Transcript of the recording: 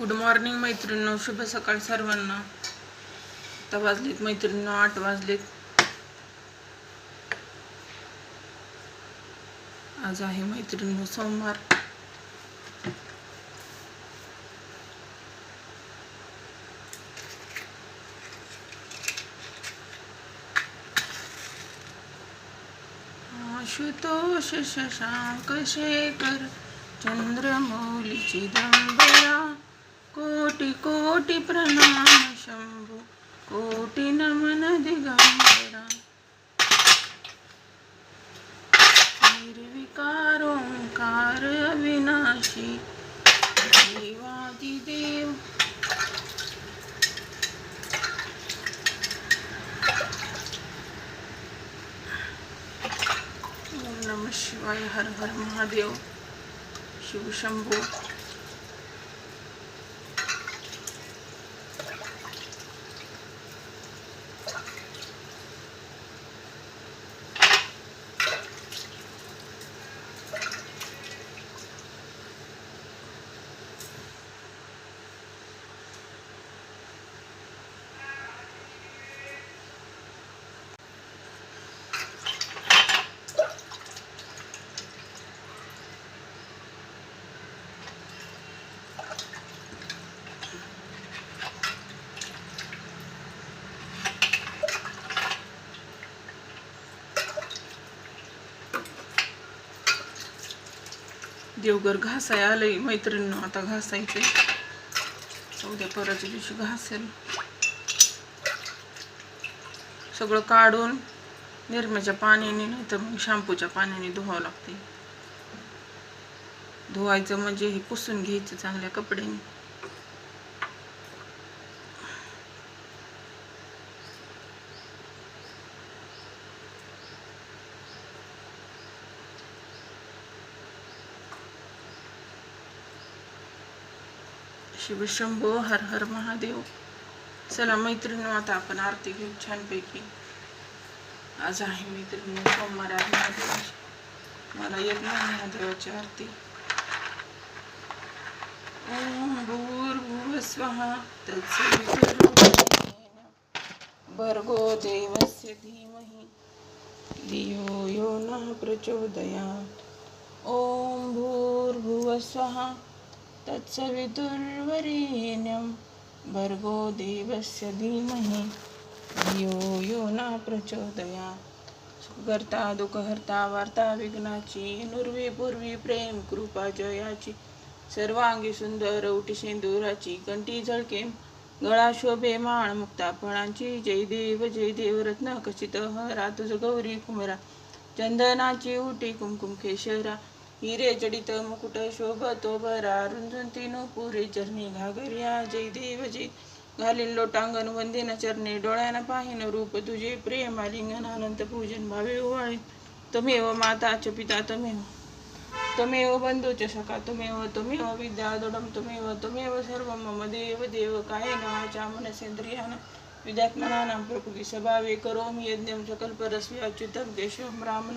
Good morning मैत्रिणींनो शुभ सकाळ सर्वांना. आता वाजलेत मैत्रिणींनो आठ वाजलेत. आज आहे मैत्रिणींनो सोमवार. आशुतोष शशांक शेखर चंद्रमौली चिदंबरा कोटि कोटि प्रणाम शंभु कोटि नमन दिगंबरा. निर्विकार ओंकार अविनाशी देवादिदेव ओम शिवाय हर हर महादेव. शिव देवघर घासाय आलंय मैत्रिणीनं आता घासायचे उद्या परवाच्या दिवशी घासेल. सगळं काढून निरम्याच्या पाण्याने नाही तर मग शॅम्पूच्या पाण्याने धुवावं लागते धुवायचं म्हणजे हे पुसून घ्यायचं चांगल्या कपड्याने. शिवशंभो हर हर महादेव. चला मैत्रिणी आता आपण आरती घेऊ छानपैकी. आज आहे मैत्रिणी, सोमवार आहे महादेवाची. मला येत नाही महादेवाची आरती. ओम भूर्भुव स्वहा भर्गो देवस्य धीमहि, धियो यो नः प्रचोदयात्. ॐ भूर्भुवः स्वः तत्सवितुर्वरेण्यं भर्गो देवस्य धीमहि। धियो यो न प्रचोदया सुखकर्ता दुःखहर्ता वार्ता विघ्नाची नुर्वी पूर्वी प्रेम कृपा जयाची। सर्वांगी सुंदर उटी सिंदुराची कंठी झळके। गळा शोभे माळ मुक्तापणांची जय देव जय देव रत्न कचित हरा तुझ गौरी कुमरा चंदनाची उटी कुमकुम केशरा। हिरे जडित मुकुट शोभतो बरा रुंजुंती पुरे चरणी घागरिया. जय देव जय घालीन लोटांगण वंदेन चरणी डोळ्यानं पाहिन रूप तुझे प्रेम आलिंगन अनंत पूजन भावे ओवाळीन तमेव माता च पिता तमेव. तमेव बंधूच सखा तमेव तमेव विद्यादुडम तमेव तमेव सर्व मम देव देव काय नाचा मनसेंद्रियान विद्यात्मनानां प्रकृती स्वभावे करोमि यज्ञं सकल्परस्वी अच्युतं केशवं ब्राह्मण.